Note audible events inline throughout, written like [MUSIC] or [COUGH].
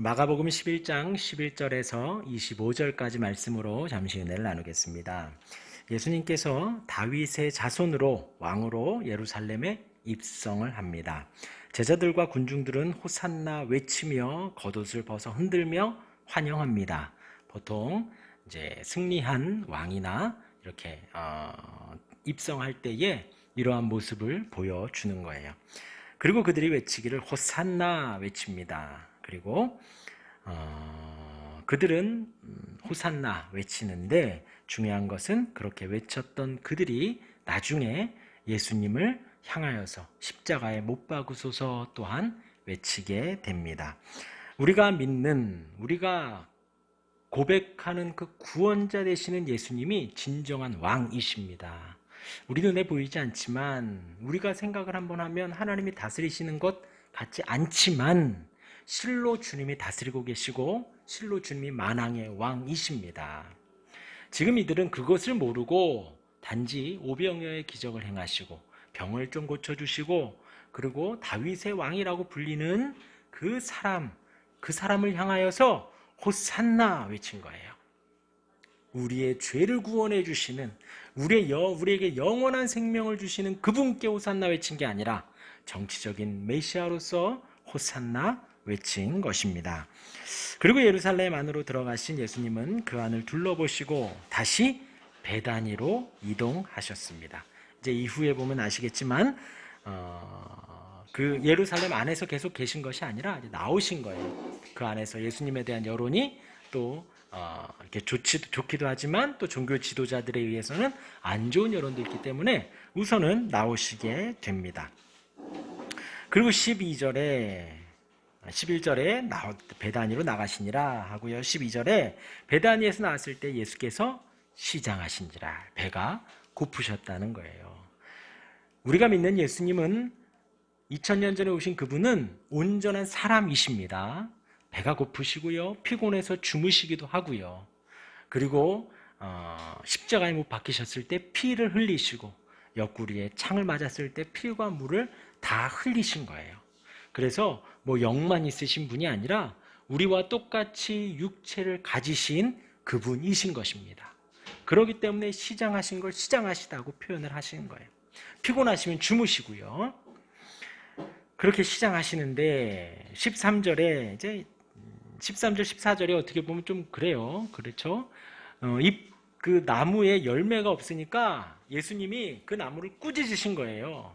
마가복음 11장 11절에서 25절까지 말씀으로 잠시 은혜를 나누겠습니다. 예수님께서 다윗의 자손으로 왕으로 예루살렘에 입성을 합니다. 제자들과 군중들은 호산나 외치며 겉옷을 벗어 흔들며 환영합니다. 보통 이제 승리한 왕이나 이렇게 어, 입성할 때에 이러한 모습을 보여주는 거예요. 그리고 그들이 외치기를 호산나 외칩니다. 그리고 어, 그들은 음, 호산나 외치는데 중요한 것은 그렇게 외쳤던 그들이 나중에 예수님을 향하여서 십자가에 못 박으소서 또한 외치게 됩니다. 우리가 믿는 우리가 고백하는 그 구원자 되시는 예수님이 진정한 왕이십니다. 우리 눈에 보이지 않지만 우리가 생각을 한번 하면 하나님이 다스리시는 것 같지 않지만 실로 주님이 다스리고 계시고 실로 주님이 만왕의 왕이십니다. 지금 이들은 그것을 모르고 단지 오병여의 기적을 행하시고 병을 좀 고쳐주시고 그리고 다윗의 왕이라고 불리는 그 사람 그 사람을 향하여서 호산나 외친 거예요. 우리의 죄를 구원해 주시는 우리의 여, 우리에게 영원한 생명을 주시는 그분께 호산나 외친 게 아니라 정치적인 메시아로서 호산나 외친 것입니다. 그리고 예루살렘 안으로 들어가신 예수님은 그 안을 둘러보시고 다시 베다니로 이동하셨습니다. 이제 이후에 보면 아시겠지만 어, 그 예루살렘 안에서 계속 계신 것이 아니라 나오신 거예요. 그 안에서 예수님에 대한 여론이 또 어, 이렇게 좋지, 좋기도 하지만 또 종교 지도자들에 의해서는 안 좋은 여론도 있기 때문에 우선은 나오시게 됩니다. 그리고 12절에 11절에 나, 베다니로 나가시니라 하고요. 12절에 베다니에서 나왔을 때 예수께서 시장하신지라 배가 고프셨다는 거예요. 우리가 믿는 예수님은 2000년 전에 오신 그분은 온전한 사람이십니다. 배가 고프시고요. 피곤해서 주무시기도 하고요. 그리고 어, 십자가에 못 박히셨을 때 피를 흘리시고 옆구리에 창을 맞았을 때 피와 물을 다 흘리신 거예요. 그래서 뭐 영만 있으신 분이 아니라 우리와 똑같이 육체를 가지신 그분이신 것입니다. 그렇기 때문에 시장하신 걸 시장하시다고 표현을 하시는 거예요. 피곤하시면 주무시고요. 그렇게 시장하시는데 13절에 이제 13절 14절에 어떻게 보면 좀 그래요. 그렇죠? 어, 잎그 나무에 열매가 없으니까 예수님이 그 나무를 꾸짖으신 거예요.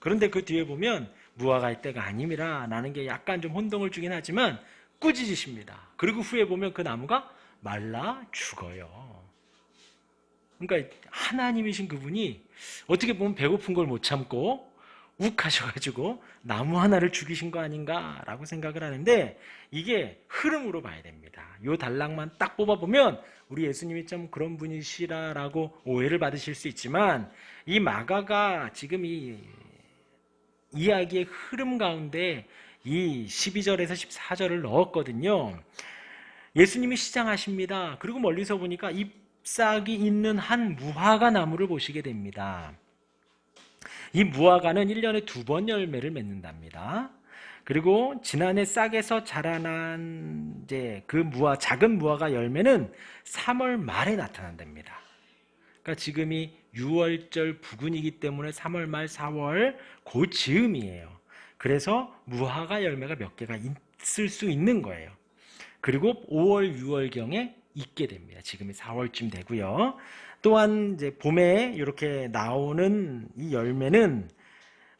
그런데 그 뒤에 보면 무화과의 때가 아님이라 나는 게 약간 좀 혼동을 주긴 하지만 꾸짖으십니다. 그리고 후에 보면 그 나무가 말라 죽어요. 그러니까 하나님이신 그분이 어떻게 보면 배고픈 걸 못 참고 욱하셔가지고 나무 하나를 죽이신 거 아닌가라고 생각을 하는데 이게 흐름으로 봐야 됩니다. 요 단락만 딱 뽑아보면 우리 예수님이 좀 그런 분이시라라고 오해를 받으실 수 있지만 이 마가가 지금 이 이야기의 흐름 가운데 이 12절에서 14절을 넣었거든요. 예수님이 시장하십니다. 그리고 멀리서 보니까 잎사귀 있는 한 무화과 나무를 보시게 됩니다. 이 무화과는 1년에 두 번 열매를 맺는답니다. 그리고 지난해 싹에서 자라난 이제 그 무화 작은 무화과 열매는 3월 말에 나타난답니다. 그러니까 지금이 6월절 부근이기 때문에 3월 말 4월 그 즈음이에요. 그래서 무화과 열매가 몇 개가 있을 수 있는 거예요. 그리고 5월 6월경에 있게 됩니다. 지금이 4월쯤 되고요. 또한 이제 봄에 이렇게 나오는 이 열매는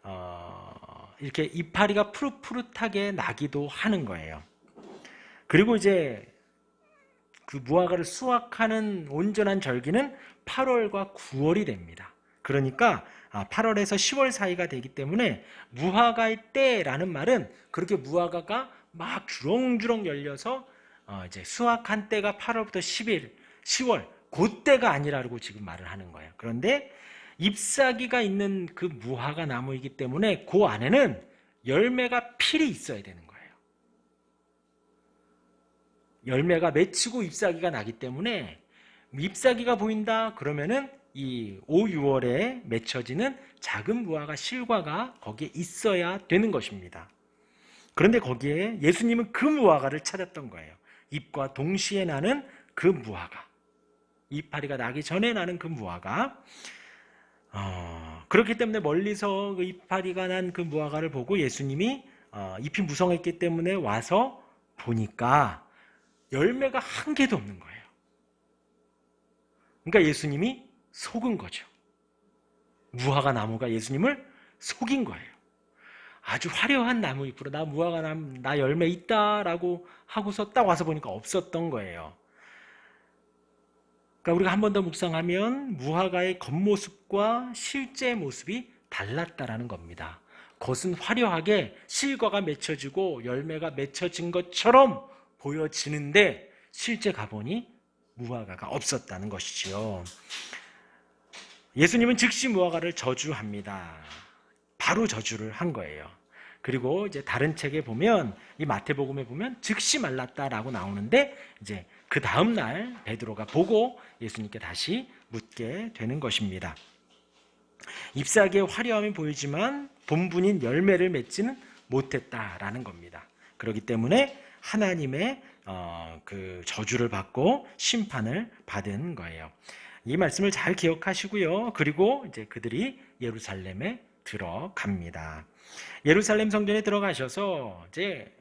어, 이렇게 이파리가 푸릇푸릇하게 나기도 하는 거예요. 그리고 이제 그 무화과를 수확하는 온전한 절기는 8월과 9월이 됩니다. 그러니까 8월에서 10월 사이가 되기 때문에 무화과의 때라는 말은 그렇게 무화과가 막 주렁주렁 열려서 어, 이제 수확한 때가 8월부터 10일, 10월 그때가 아니라고 지금 말을 하는 거예요. 그런데 잎사귀가 있는 그 무화과 나무이기 때문에 그 안에는 열매가 필히 있어야 되는 거예요. 열매가 맺히고 잎사귀가 나기 때문에 잎사귀가 보인다 그러면은 이 5, 6월에 맺혀지는 작은 무화과 실과가 거기에 있어야 되는 것입니다. 그런데 거기에 예수님은 그 무화과를 찾았던 거예요. 잎과 동시에 나는 그 무화과. 이파리가 나기 전에 나는 그 무화과. 어, 그렇기 때문에 멀리서 그 이파리가 난 그 무화과를 보고 예수님이 어, 잎이 무성했기 때문에 와서 보니까 열매가 한 개도 없는 거예요. 그러니까 예수님이 속은 거죠. 무화과 나무가 예수님을 속인 거예요. 아주 화려한 나무 잎으로 나 무화과 나무 나 열매 있다라고 하고서 딱 와서 보니까 없었던 거예요. 그러니까 우리가 한 번 더 묵상하면 무화과의 겉모습과 실제 모습이 달랐다라는 겁니다. 겉은 화려하게 실과가 맺혀지고 열매가 맺혀진 것처럼 보여지는데 실제 가보니 무화과가 없었다는 것이지요. 예수님은 즉시 무화과를 저주합니다. 바로 저주를 한 거예요. 그리고 이제 다른 책에 보면 이 마태복음에 보면 즉시 말랐다라고 나오는데 이제 그 다음 날 베드로가 보고 예수님께 다시 묻게 되는 것입니다. 잎사귀의 화려함이 보이지만 본분인 열매를 맺지는 못했다라는 겁니다. 그렇기 때문에 하나님의 어, 그 저주를 받고 심판을 받은 거예요. 이 말씀을 잘 기억하시고요. 그리고 이제 그들이 예루살렘에 들어갑니다. 예루살렘 성전에 들어가셔서 이제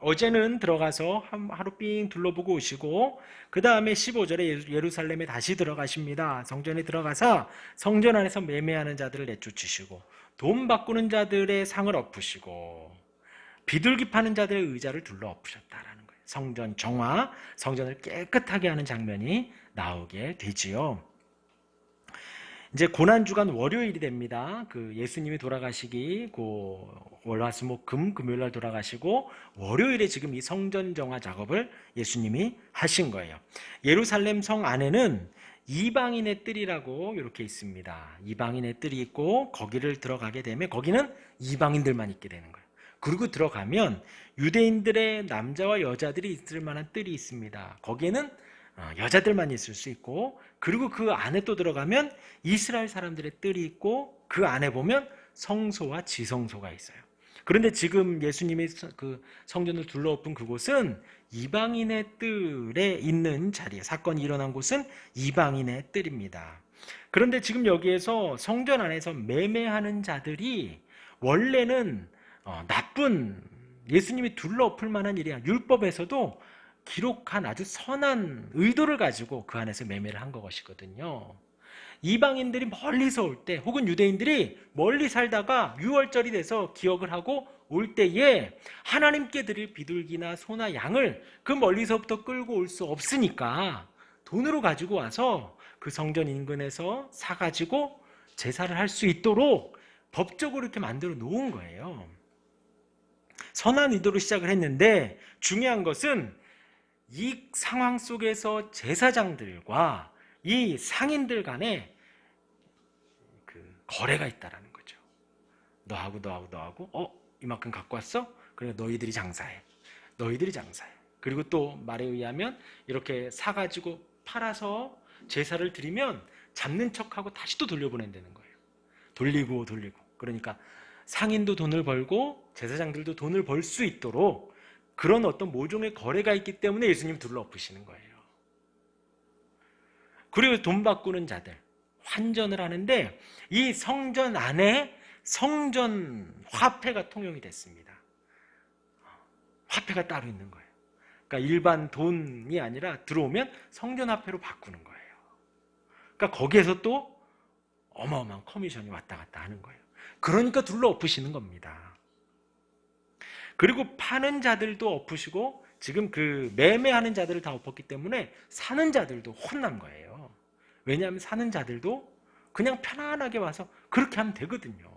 어제는 들어가서 하루 삥 둘러보고 오시고 그 다음에 15절에 예루살렘에 다시 들어가십니다. 성전에 들어가서 성전 안에서 매매하는 자들을 내쫓으시고 돈 바꾸는 자들의 상을 엎으시고 비둘기 파는 자들의 의자를 둘러 엎으셨다라는 거예요. 성전 정화, 성전을 깨끗하게 하는 장면이 나오게 되지요. 이제 고난주간 월요일이 됩니다. 그 예수님이 돌아가시기 그 월화수목 금 금요일날 돌아가시고 월요일에 지금 이 성전 정화 작업을 예수님이 하신 거예요. 예루살렘 성 안에는 이방인의 뜰이라고 이렇게 있습니다. 이방인의 뜰이 있고 거기를 들어가게 되면 거기는 이방인들만 있게 되는 거예요. 그리고 들어가면 유대인들의 남자와 여자들이 있을 만한 뜰이 있습니다. 거기에는 어, 여자들만 있을 수 있고 그리고 그 안에 또 들어가면 이스라엘 사람들의 뜰이 있고 그 안에 보면 성소와 지성소가 있어요. 그런데 지금 예수님이 그 성전을 둘러엎은 그곳은 이방인의 뜰에 있는 자리에 사건이 일어난 곳은 이방인의 뜰입니다. 그런데 지금 여기에서 성전 안에서 매매하는 자들이 원래는 어, 나쁜 예수님이 둘러엎을 만한 일이 야 율법에서도 기록한 아주 선한 의도를 가지고 그 안에서 매매를 한 것이거든요. 이방인들이 멀리서 올 때, 혹은 유대인들이 멀리 살다가 유월절이 돼서 기억을 하고 올 때에 하나님께 드릴 비둘기나 소나 양을 그 멀리서부터 끌고 올 수 없으니까 돈으로 가지고 와서 그 성전 인근에서 사가지고 제사를 할 수 있도록 법적으로 이렇게 만들어 놓은 거예요. 선한 의도로 시작을 했는데 중요한 것은 이 상황 속에서 제사장들과 이 상인들 간에 그 거래가 있다라는 거죠. 너하고 너하고 너하고 어 이만큼 갖고 왔어? 그래 너희들이 장사해. 너희들이 장사해. 그리고 또 말에 의하면 이렇게 사 가지고 팔아서 제사를 드리면 잡는 척하고 다시 또 돌려보낸다는 거예요. 돌리고 돌리고. 그러니까 상인도 돈을 벌고 제사장들도 돈을 벌 수 있도록 그런 어떤 모종의 거래가 있기 때문에 예수님 둘러엎으시는 거예요. 그리고 돈 바꾸는 자들, 환전을 하는데 이 성전 안에 성전 화폐가 통용이 됐습니다. 화폐가 따로 있는 거예요. 그러니까 일반 돈이 아니라 들어오면 성전 화폐로 바꾸는 거예요. 그러니까 거기에서 또 어마어마한 커미션이 왔다 갔다 하는 거예요. 그러니까 둘러엎으시는 겁니다. 그리고 파는 자들도 엎으시고 지금 그 매매하는 자들을 다 엎었기 때문에 사는 자들도 혼난 거예요. 왜냐하면 사는 자들도 그냥 편안하게 와서 그렇게 하면 되거든요.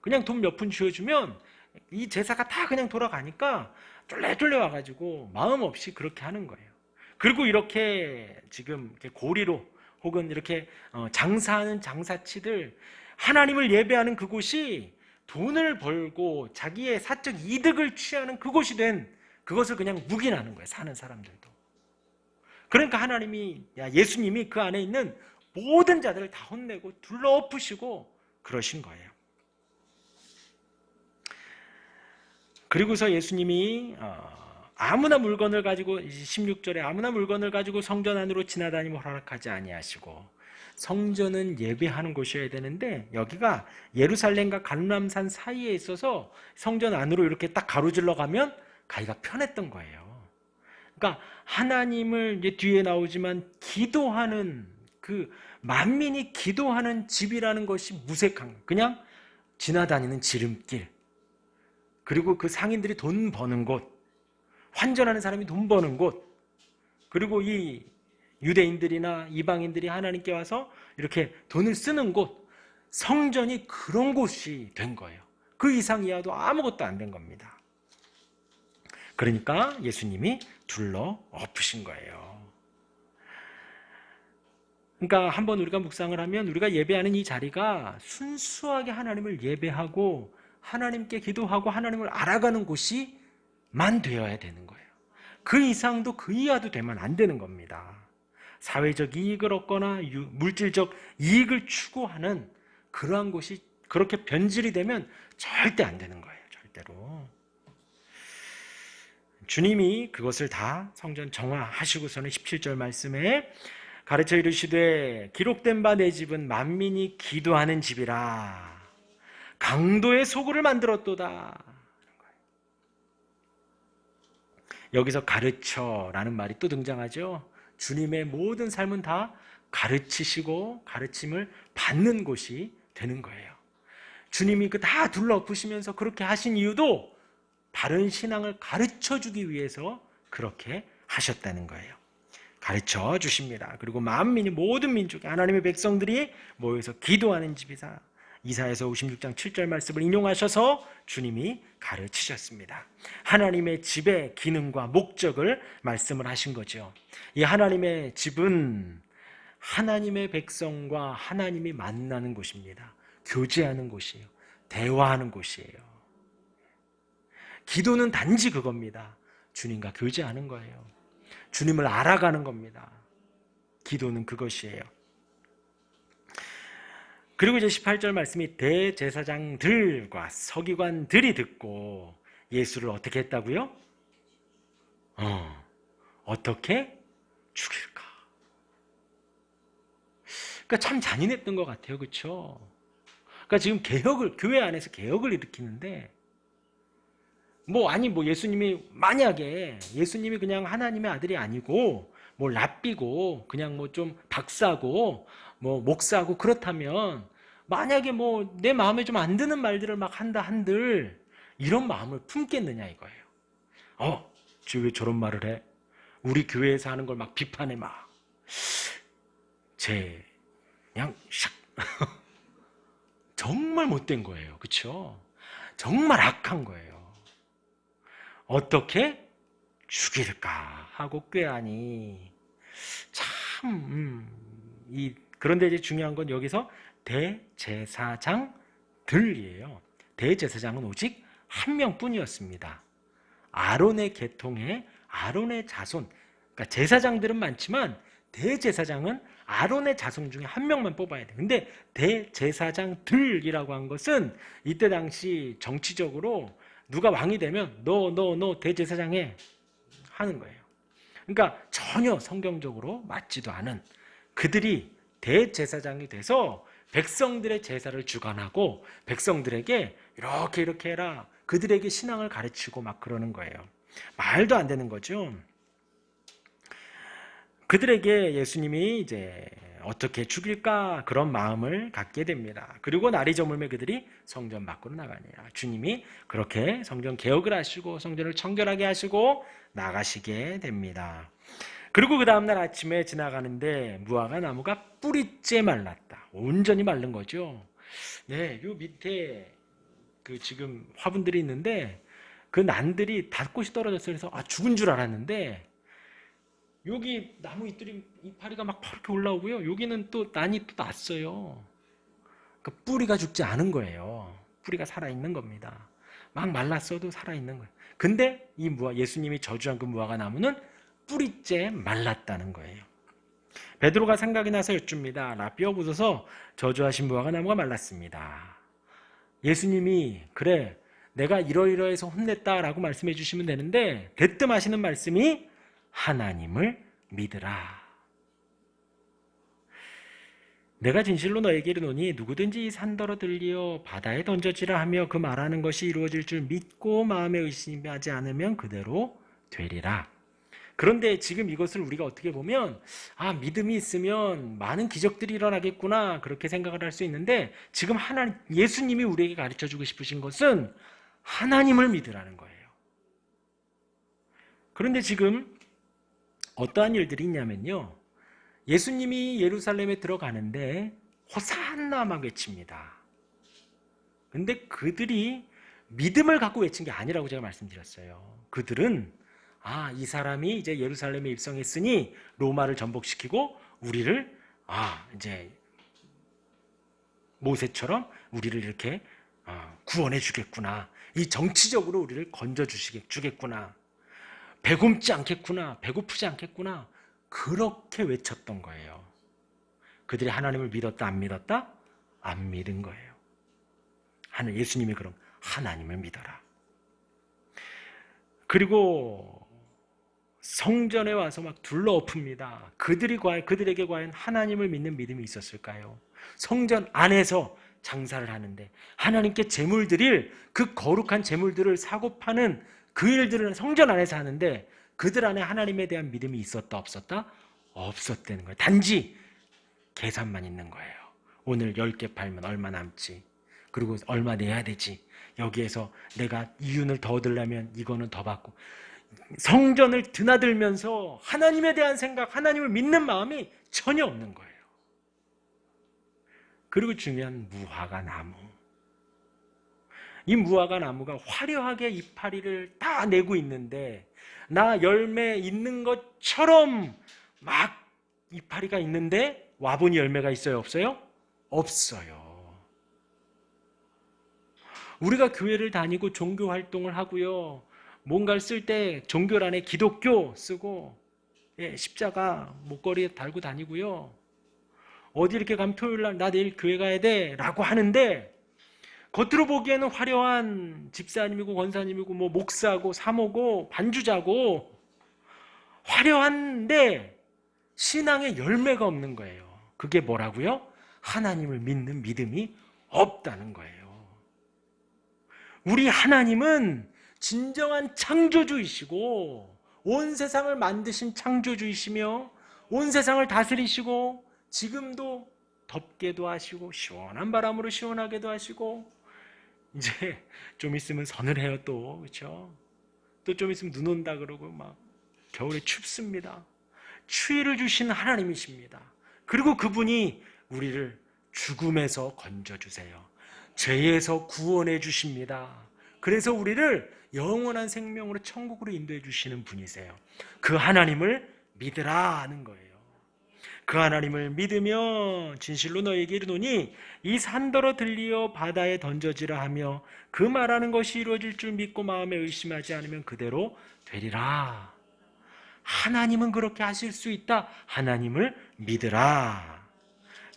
그냥 돈 몇 푼 쥐어주면 이 제사가 다 그냥 돌아가니까 쫄래쫄래 와가지고 마음 없이 그렇게 하는 거예요. 그리고 이렇게 지금 고리로 혹은 이렇게 어, 장사하는 장사치들 하나님을 예배하는 그곳이 돈을 벌고 자기의 사적 이득을 취하는 그곳이 된 그것을 그냥 묵인하는 거예요. 사는 사람들도. 그러니까 하나님이 야 예수님이 그 안에 있는 모든 자들을 다 혼내고 둘러엎으시고 그러신 거예요. 그리고서 예수님이 어, 아무나 물건을 가지고 16절에 아무나 물건을 가지고 성전 안으로 지나다니면 허락하지 아니하시고 성전은 예배하는 곳이어야 되는데 여기가 예루살렘과 갈람산 사이에 있어서 성전 안으로 이렇게 딱 가로질러 가면 가기가 편했던 거예요. 그러니까 하나님을 이제 뒤에 나오지만 기도하는 그 만민이 기도하는 집이라는 것이 무색한. 그냥 지나다니는 지름길. 그리고 그 상인들이 돈 버는 곳. 환전하는 사람이 돈 버는 곳. 그리고 이 유대인들이나 이방인들이 하나님께 와서 이렇게 돈을 쓰는 곳. 성전이 그런 곳이 된 거예요. 그 이상 이하도 아무것도 안 된 겁니다. 그러니까 예수님이 둘러 엎으신 거예요. 그러니까 한번 우리가 묵상을 하면 우리가 예배하는 이 자리가 순수하게 하나님을 예배하고 하나님께 기도하고 하나님을 알아가는 곳이만 되어야 되는 거예요. 그 이상도 그 이하도 되면 안 되는 겁니다. 사회적 이익을 얻거나 유- 물질적 이익을 추구하는 그러한 곳이 그렇게 변질이 되면 절대 안 되는 거예요. 절대로. 주님이 그것을 다 성전 정화하시고서는 17절 말씀에 가르쳐 이르시되 기록된 바 내 집은 만민이 기도하는 집이라 강도의 소굴을 만들었도다. 여기서 가르쳐라는 말이 또 등장하죠. 주님의 모든 삶은 다 가르치시고 가르침을 받는 곳이 되는 거예요. 주님이 그 다 둘러엎으시면서 그렇게 하신 이유도 바른 신앙을 가르쳐 주기 위해서 그렇게 하셨다는 거예요. 가르쳐 주십니다. 그리고 만민이 모든 민족이 하나님의 백성들이 모여서 기도하는 집이다. 이사에서 56장 7절 말씀을 인용하셔서 주님이 가르치셨습니다. 하나님의 집의 기능과 목적을 말씀을 하신 거죠. 이 하나님의 집은 하나님의 백성과 하나님이 만나는 곳입니다. 교제하는 곳이에요. 대화하는 곳이에요. 기도는 단지 그겁니다. 주님과 교제하는 거예요. 주님을 알아가는 겁니다. 기도는 그것이에요. 그리고 이제 18절 말씀이 대제사장들과 서기관들이 듣고 예수를 어떻게 했다고요? 어, 어떻게 죽일까? 그러니까 참 잔인했던 것 같아요, 그렇죠? 그러니까 지금 개혁을 교회 안에서 개혁을 일으키는데 뭐 아니 뭐 예수님이 만약에 예수님이 그냥 하나님의 아들이 아니고 뭐 랍비고 그냥 뭐 좀 박사고 뭐 목사고 그렇다면 만약에 뭐 내 마음에 좀 안 드는 말들을 막 한다 한들 이런 마음을 품겠느냐 이거예요. 어, 쟤왜 저런 말을 해? 우리 교회에서 하는 걸 막 비판해 막. 제 그냥 샥 [LAUGHS] 정말 못된 거예요. 그렇죠? 정말 악한 거예요. 어떻게 죽일까 하고 꾀하니 참 음, 이 그런데 이제 중요한 건 여기서 대제사장들이에요. 대제사장은 오직 한 명뿐이었습니다. 아론의 계통에 아론의 자손. 그러니까 제사장들은 많지만 대제사장은 아론의 자손 중에 한 명만 뽑아야 돼. 근데 대제사장들이라고 한 것은 이때 당시 정치적으로 누가 왕이 되면 너 너 너 대제사장 해 하는 거예요. 그러니까 전혀 성경적으로 맞지도 않은 그들이 대제사장이 돼서 백성들의 제사를 주관하고 백성들에게 이렇게 이렇게 해라 그들에게 신앙을 가르치고 막 그러는 거예요. 말도 안 되는 거죠. 그들에게 예수님이 이제 어떻게 죽일까 그런 마음을 갖게 됩니다. 그리고 날이 저물매 그들이 성전 밖으로 나가니라. 주님이 그렇게 성전 개혁을 하시고 성전을 청결하게 하시고 나가시게 됩니다. 그리고 그 다음날 아침에 지나가는데 무화과 나무가 뿌리째 말랐다. 온전히 마른 거죠. 네, 요 밑에 그 지금 화분들이 있는데 그 난들이 닷꽃이 떨어졌어요. 그래서 아 죽은 줄 알았는데 여기 나무 잎들이 이파리가 막 이렇게 올라오고요. 여기는 또 난이 또 났어요. 그 뿌리가 죽지 않은 거예요. 뿌리가 살아 있는 겁니다. 막 말랐어도 살아 있는 거예요. 근데 이 무화 예수님이 저주한 그 무화과 나무는 뿌리째 말랐다는 거예요. 베드로가 생각이 나서 여쭙니다. 라비어 부서서 저주하신 무화과 나무가 말랐습니다. 예수님이 그래 내가 이러이러해서 혼냈다라고 말씀해 주시면 되는데 대뜸 하시는 말씀이 하나님을 믿으라. 내가 진실로 너에게 이르노니 누구든지 이 산더러 들리어 바다에 던져지라 하며 그 말하는 것이 이루어질 줄 믿고 마음에 의심하지 않으면 그대로 되리라. 그런데 지금 이것을 우리가 어떻게 보면 아 믿음이 있으면 많은 기적들이 일어나겠구나 그렇게 생각을 할 수 있는데 지금 하나님 예수님이 우리에게 가르쳐 주고 싶으신 것은 하나님을 믿으라는 거예요. 그런데 지금 어떠한 일들이 있냐면요. 예수님이 예루살렘에 들어가는데 호산나 막 외칩니다. 근데 그들이 믿음을 갖고 외친 게 아니라고 제가 말씀드렸어요. 그들은 아, 이 사람이 이제 예루살렘에 입성했으니 로마를 전복시키고 우리를 아, 이제 모세처럼 우리를 이렇게 어, 구원해 주겠구나. 이 정치적으로 우리를 건져 주시겠구나. 배굶지 않겠구나. 배고프지 않겠구나. 그렇게 외쳤던 거예요. 그들이 하나님을 믿었다 안 믿었다? 안 믿은 거예요. 하늘 예수님이 그럼 하나님을 믿어라. 그리고 성전에 와서 막 둘러엎습니다. 그들이 과연 그들에게 과연 하나님을 믿는 믿음이 있었을까요? 성전 안에서 장사를 하는데 하나님께 제물 드릴 그 거룩한 제물들을 사고 파는 그 일들은 성전 안에서 하는데 그들 안에 하나님에 대한 믿음이 있었다 없었다? 없었다는 거예요. 단지 계산만 있는 거예요. 오늘 10개 팔면 얼마 남지? 그리고 얼마 내야 되지? 여기에서 내가 이윤을 더 얻으려면 이거는 더 받고 성전을 드나들면서 하나님에 대한 생각, 하나님을 믿는 마음이 전혀 없는 거예요. 그리고 중요한 무화과 나무. 이 무화과 나무가 화려하게 이파리를 다 내고 있는데 나 열매 있는 것처럼 막 이파리가 있는데 와보니 열매가 있어요, 없어요? 없어요. 우리가 교회를 다니고 종교 활동을 하고요. 뭔가를 쓸 때 종교란에 기독교 쓰고 예, 십자가 목걸이에 달고 다니고요. 어디 이렇게 가면 토요일 날 나 내일 교회 가야 돼라고 하는데 겉으로 보기에는 화려한 집사님이고 권사님이고 뭐 목사고 사모고 반주자고 화려한데 신앙의 열매가 없는 거예요. 그게 뭐라고요? 하나님을 믿는 믿음이 없다는 거예요. 우리 하나님은 진정한 창조주이시고 온 세상을 만드신 창조주이시며 온 세상을 다스리시고 지금도 덥게도 하시고 시원한 바람으로 시원하게도 하시고 이제 좀 있으면 서늘해요 또 그렇죠? 또 좀 있으면 눈 온다 그러고 막 겨울에 춥습니다. 추위를 주신 하나님이십니다. 그리고 그분이 우리를 죽음에서 건져 주세요. 죄에서 구원해 주십니다. 그래서 우리를 영원한 생명으로 천국으로 인도해 주시는 분이세요. 그 하나님을 믿으라 하는 거예요. 그 하나님을 믿으며 진실로 너에게 이르노니 이 산더러 들리어 바다에 던져지라 하며 그 말하는 것이 이루어질 줄 믿고 마음에 의심하지 않으면 그대로 되리라. 하나님은 그렇게 하실 수 있다. 하나님을 믿으라.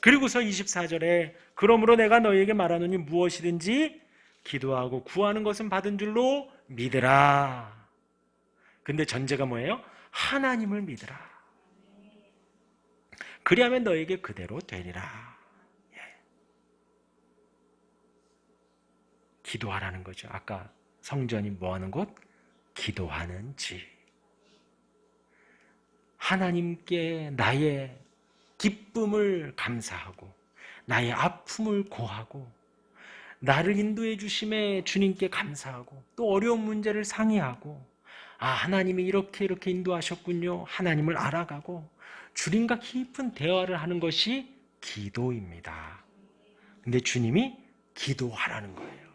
그리고서 24절에 그러므로 내가 너에게 말하노니 무엇이든지 기도하고 구하는 것은 받은 줄로 믿으라. 근데 전제가 뭐예요? 하나님을 믿으라. 그리하면 너에게 그대로 되리라. 예. 기도하라는 거죠. 아까 성전이 뭐 하는 곳? 기도하는 집. 하나님께 나의 기쁨을 감사하고 나의 아픔을 고하고 나를 인도해 주심에 주님께 감사하고 또 어려운 문제를 상의하고 아 하나님이 이렇게 이렇게 인도하셨군요. 하나님을 알아가고 주님과 깊은 대화를 하는 것이 기도입니다. 근데 주님이 기도하라는 거예요.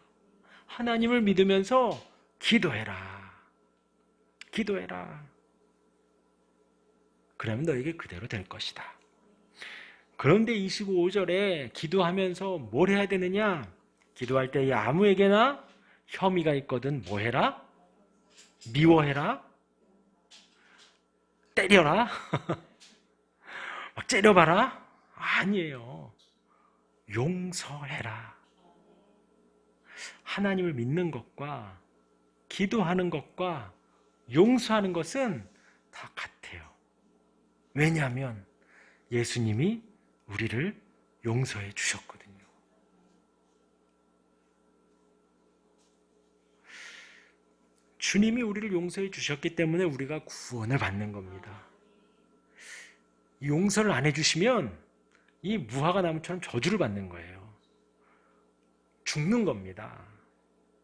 하나님을 믿으면서 기도해라. 기도해라. 그러면 너에게 그대로 될 것이다. 그런데 25절에 기도하면서 뭘 해야 되느냐? 기도할 때 아무에게나 혐의가 있거든 뭐 해라? 미워해라? 때려라? [LAUGHS] 막 째려봐라? 아니에요. 용서해라. 하나님을 믿는 것과 기도하는 것과 용서하는 것은 다 같아요. 왜냐하면 예수님이 우리를 용서해 주셨거든요. 주님이 우리를 용서해 주셨기 때문에 우리가 구원을 받는 겁니다. 용서를 안 해주시면 이 무화과 나무처럼 저주를 받는 거예요. 죽는 겁니다.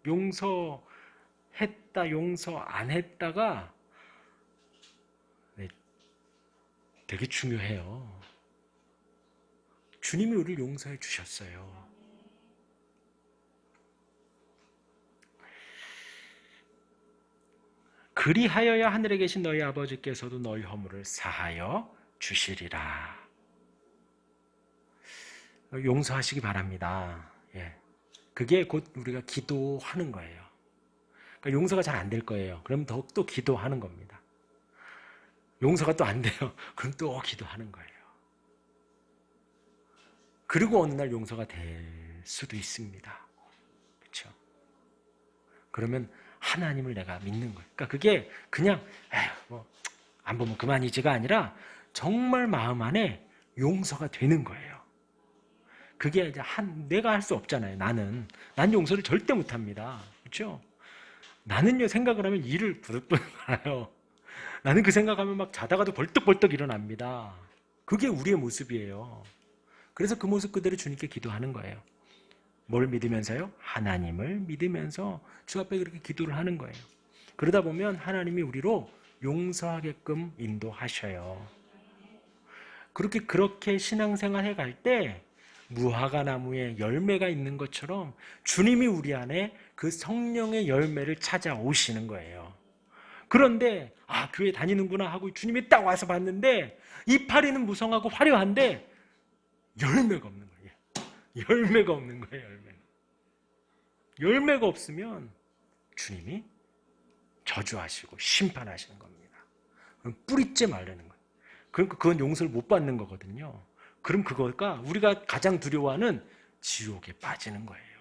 용서했다, 용서 안 했다가 네, 되게 중요해요. 주님이 우리를 용서해 주셨어요. 그리하여야 하늘에 계신 너희 아버지께서도 너희 허물을 사하여 주시리라. 용서하시기 바랍니다. 예. 그게 곧 우리가 기도하는 거예요. 그러니까 용서가 잘 안 될 거예요. 그럼 더욱또 기도하는 겁니다. 용서가 또 안 돼요. [LAUGHS] 그럼 또 기도하는 거예요. 그리고 어느 날 용서가 될 수도 있습니다. 그렇죠? 그러면 하나님을 내가 믿는 거예요. 그러니까 그게 그냥 뭐안 보면 그만이지가 아니라 정말 마음 안에 용서가 되는 거예요. 그게 이제 한 내가 할 수 없잖아요. 나는 난 용서를 절대 못 합니다. 그렇죠? 나는요 생각을 하면 일을 부득부득 말아요. [LAUGHS] 나는 그 생각하면 막 자다가도 벌떡벌떡 일어납니다. 그게 우리의 모습이에요. 그래서 그 모습 그대로 주님께 기도하는 거예요. 뭘 믿으면서요? 하나님을 믿으면서 주 앞에 그렇게 기도를 하는 거예요. 그러다 보면 하나님이 우리로 용서하게끔 인도하셔요. 그렇게 그렇게 신앙생활 해갈 때 무화과 나무에 열매가 있는 것처럼 주님이 우리 안에 그 성령의 열매를 찾아오시는 거예요. 그런데 아 교회 다니는구나 하고 주님이 딱 와서 봤는데 이파리는 무성하고 화려한데 열매가 없는 거예요. 열매가 없는 거예요. 열매. 열매가 없으면 주님이 저주하시고 심판하시는 겁니다. 뿌리째 말라는 거예요. 그러니까 그건 용서를 못 받는 거거든요. 그럼 그거가 우리가 가장 두려워하는 지옥에 빠지는 거예요.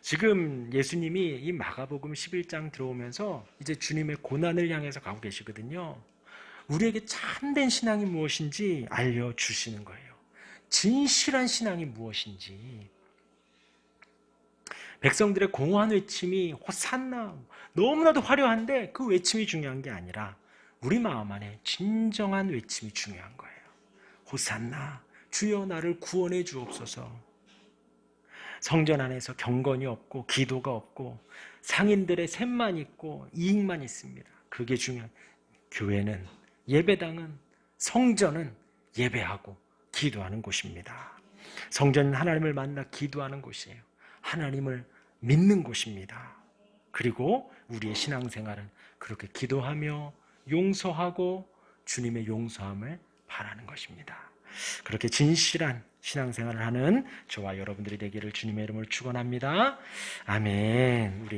지금 예수님이 이 마가복음 11장 들어오면서 이제 주님의 고난을 향해서 가고 계시거든요. 우리에게 참된 신앙이 무엇인지 알려주시는 거예요. 진실한 신앙이 무엇인지. 백성들의 공허한 외침이 호산나 너무나도 화려한데 그 외침이 중요한 게 아니라 우리 마음 안에 진정한 외침이 중요한 거예요. 호산나 주여 나를 구원해 주옵소서. 성전 안에서 경건이 없고 기도가 없고 상인들의 셈만 있고 이익만 있습니다. 그게 중요한 교회는 예배당은 성전은 예배하고 기도하는 곳입니다. 성전은 하나님을 만나 기도하는 곳이에요. 하나님을 믿는 곳입니다. 그리고 우리의 신앙생활은 그렇게 기도하며 용서하고 주님의 용서함을 바라는 것입니다. 그렇게 진실한 신앙생활을 하는 저와 여러분들이 되기를 주님의 이름을 축원합니다. 아멘. 우리